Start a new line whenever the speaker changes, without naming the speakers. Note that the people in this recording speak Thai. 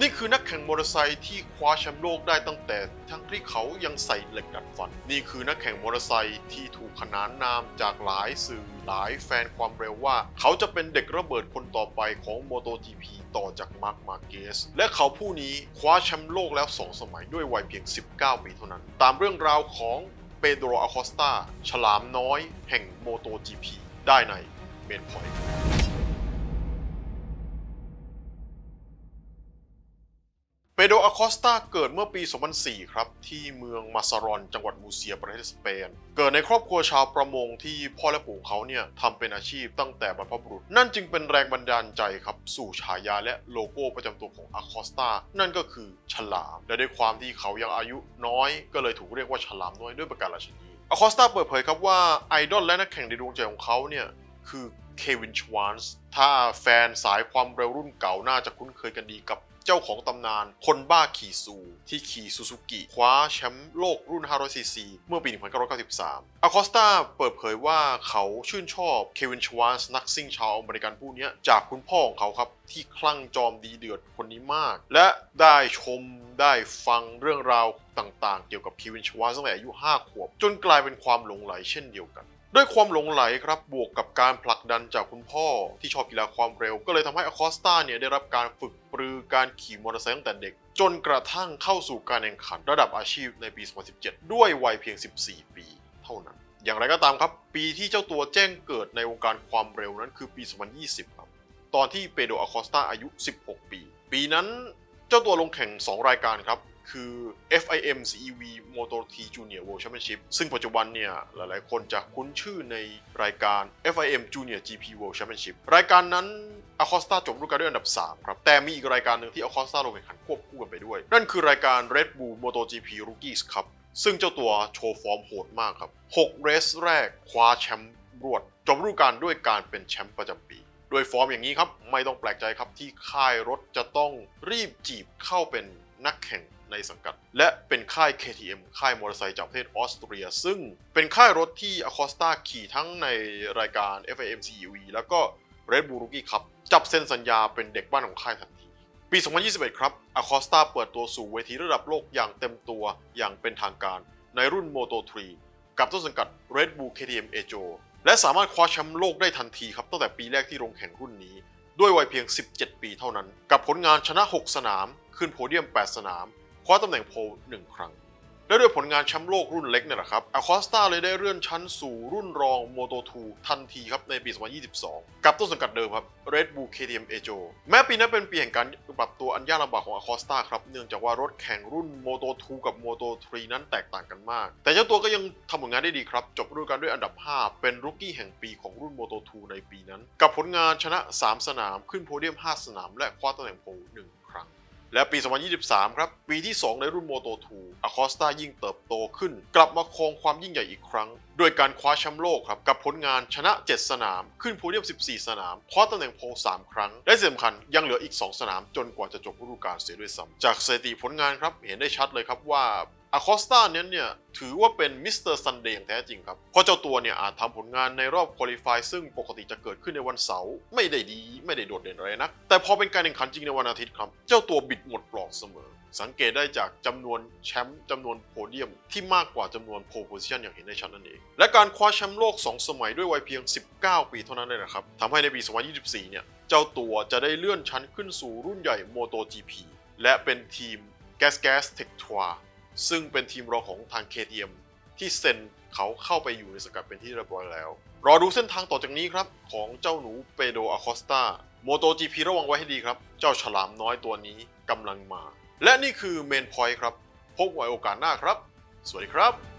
นี่คือนักแข่งมอเตอร์ไซค์ที่คว้าแชมป์โลกได้ตั้งแต่ ทั้งที่เขายังใส่เหล็กดัดฟัน นี่คือนักแข่งมอเตอร์ไซค์ที่ถูกขนานนามจากหลายสื่อหลายแฟนความเร็วว่า เขาจะเป็นเด็กระเบิดคนต่อไปของ MotoGP ต่อจากมาร์คมาเกสและเขาผู้นี้คว้าแชมป์โลกแล้ว 2 สมัยด้วยวัยเพียง 19 ปีเท่านั้น ตามเรื่องราวของเปโดรอาคอสตาฉลามน้อยแห่ง MotoGP ได้ในเมนพอยต์ เปโดอาคอสตาเกิดเมื่อปี 2004 ครับ ที่เมืองมาซารอน จังหวัดมูเซียประเทศสเปน เกิดในครอบครัวชาวประมงที่พ่อและปู่เขาเนี่ยทำเป็นอาชีพตั้งแต่บรรพบุรุษ นั่นจึงเป็นแรงบันดาลใจครับ สู่ฉายาและโลโก้ประจำตัวของอาคอสตานั่นก็คือฉลาม และด้วยความที่เขายังอายุน้อย ก็เลยถูกเรียกว่าฉลามน้อยด้วยประการราชนีอาคอสตาเปิดเผยครับว่าไอดอลและนักแข่งในดวงใจของเขาเนี่ยคือ เควินชวานส์ถ้าแฟนสายความเร็วรุ่นเก่าน่าจะคุ้นเคยกันดีกับเจ้าของตำนาน คนบ้าขี่ซู ที่ขี่ซูซูกิคว้าแชมป์โลกรุ่น 500ซีซีเมื่อปี 1993 อาคอสตาเปิดเผยว่าเขาชื่นชอบเควินชวานส์นักซิ่งชาวอเมริกันผู้นี้จากคุณพ่อของเขาครับที่คลั่งจอมดีเดือดคนนี้มาก และได้ชมได้ฟังเรื่องราวต่างๆ เกี่ยวกับเควินชวานส์ตั้งแต่อายุ 5 ขวบ จนกลายเป็นความหลงไหลเช่นเดียวกัน ด้วยความหลงไหลครับบวกกับการผลักดันจากคุณพ่อที่ชอบกีฬาความเร็ว ก็เลยทำให้อคอสตาเนี่ยได้รับการฝึกปรือการขี่มอเตอร์ไซค์ตั้งแต่เด็ก จนกระทั่งเข้าสู่การแข่งขันระดับอาชีพในปี 2017 ด้วยวัยเพียง 14 ปีเท่านั้น อย่างไรก็ตามครับ ปีที่เจ้าตัวแจ้งเกิดในวงการความเร็วนั้นคือปี 2020 ครับ ตอนที่เปโดอาคอสตาอายุ 16 ปี ปีนั้นเจ้าตัวลงแข่ง 2 รายการครับ คือ FIM CEV Moto T Junior World Championship ซึ่งปัจจุบันเนี่ย หลายๆ คนจะคุ้นชื่อในรายการ FIM Junior GP World Championship รายการนั้นอ c คอสตาจบฤดูกาลด้วยอันดับ 3 ครับ แต่มีอีกรายการหนึ่งที่อ c คอสตาลงแข่งขันควบคู่กันไปด้วย นั่นคือรายการ Red Bull MotoGP Rookies ครับ ซึ่งเจ้าตัวโชว์ฟอร์มโหดมากครับ 6 เรสแรกคว้าแชมป์รวด จบฤดูกาลด้วยการเป็นแชมป์ประจำปีด้วยฟอร์มอย่างนี้ครับ ไม่ต้องแปลกใจครับที่ค่ายรถจะต้องรีบจีบเข้าเป็น นักแข่งในสังกัด และเป็นค่าย KTM ค่ายมอเตอร์ไซค์จากประเทศออสเตรีย ซึ่งเป็นค่ายรถที่อคอสตาขี่ทั้งในรายการ FIM CEV แล้วก็ Red Bull Rookie Cup จับเซ็นสัญญาเป็นเด็กบ้านของค่ายทันที ปี 2021 ครับอคอสตาเปิดตัวสู่เวทีระดับโลกอย่างเต็มตัวอย่างเป็นทางการในรุ่น Moto 3 กับต้นสังกัด Red Bull KTM e j o และสามารถคว้าแชมป์โลกได้ทันทีครับตั้งแต่ปีแรกที่ลงแข่งรุ่นนี้ ด้วยวัยเพียง 17 ปีเท่านั้น กับผลงานชนะ 6 สนาม ขึ้นโพเดียม 8 สนาม คว้าตำแหน่งโพล1ครั้ง และด้วยผลงานแชมป์โลกรุ่นเล็กเนี่ยแหละครับอคอสตาเลยได้เลื่อนชั้นสู่รุ่นรอง Moto 2ทันทีครับในปี 2022 กับต้นสังกัดเดิมครับ Red Bull KTM e j o แม้ปีนั้นเป็นปีแห่งการปรับตัวอันยากลำบากของอคอสตาครับเนื่องจากว่ารถแข่งรุ่น Moto 2กับ Moto 3นั้นแตกต่างกันมาก แต่เจ้าตัวก็ยังทำผลงานได้ดีครับ จบฤดูกาลด้วยอันดับ 5 เป็นรุกกี้แห่งปีของรุ่น Moto 2ในปีนั้น กับผลงานชนะ 3 สนามขึ้นโพเดียม 5 สนาม และคว้าตำแหน่งโพล1ครั้ง และปี 2023 ครับ ปีที่ 2 ในรุ่นโมโต2 a c o s t a ยิ่งเติบโตขึ้น กลับมาครองความยิ่งใหญ่อีกครั้งด้วยการคว้าแชมป์โลกครับ กับผลงานชนะ 7 สนาม ขึ้นโพเดียม 14 สนาม คว้าตำแหน่งโพล3ครั้ง และที่สำคัญยังเหลืออีก 2 สนามจนกว่าจะจบฤดูกาลเสียด้วยซ้ำจากสถิติผลงานครับเห็นได้ชัดเลยครับว่า อ c คอสตาเนี้ยเนี่ยถือว่าเป็นมิสเตอร์ซันเดย์อย่างแท้จริงครับ เพราะเจ้าตัวเนี่ยอาจทำผลงานในรอบคุริฟายซึ่งปกติจะเกิดขึ้นในวันเสาร์ไม่ได้ดีไม่ได้โดดเด่นอะไรนัก แต่พอเป็นการแข่งขันจริงในวันอาทิตย์ครับ เจ้าตัวบิดหมดปลอกเสมอ สังเกตได้จากจำนวนแชมป์จำนวนโพเดียมที่มากกว่าจำนวนโพโพซิชันอย่างเห็นได้ชัดนั่นเอง และการคว้าแชมป์โลก 2 สมัยด้วยวัยเพียง 19 ปีเท่านั้นเลยนะครับทำให้ในปี2024เนี่ยเจ้าตัวจะได้เลื่อนชั้นขึ้นสู่รุ่นใหญ่ MotoGP และเป็นทีม Gas Gas Tech Tour ซึ่งเป็นทีมรองของทาง KTM ที่เซ็นเขาเข้าไปอยู่ในสังกัดเป็นที่เรียบร้อยแล้ว รอดูเส้นทางต่อจากนี้ครับ ของเจ้าหนูเปโดอาคอสตาโมโตจีพีระวังไว้ให้ดีครับ เจ้าฉลามน้อยตัวนี้กำลังมา และนี่คือเมนพอยต์ครับ พบไว้โอกาสหน้าครับ สวัสดีครับ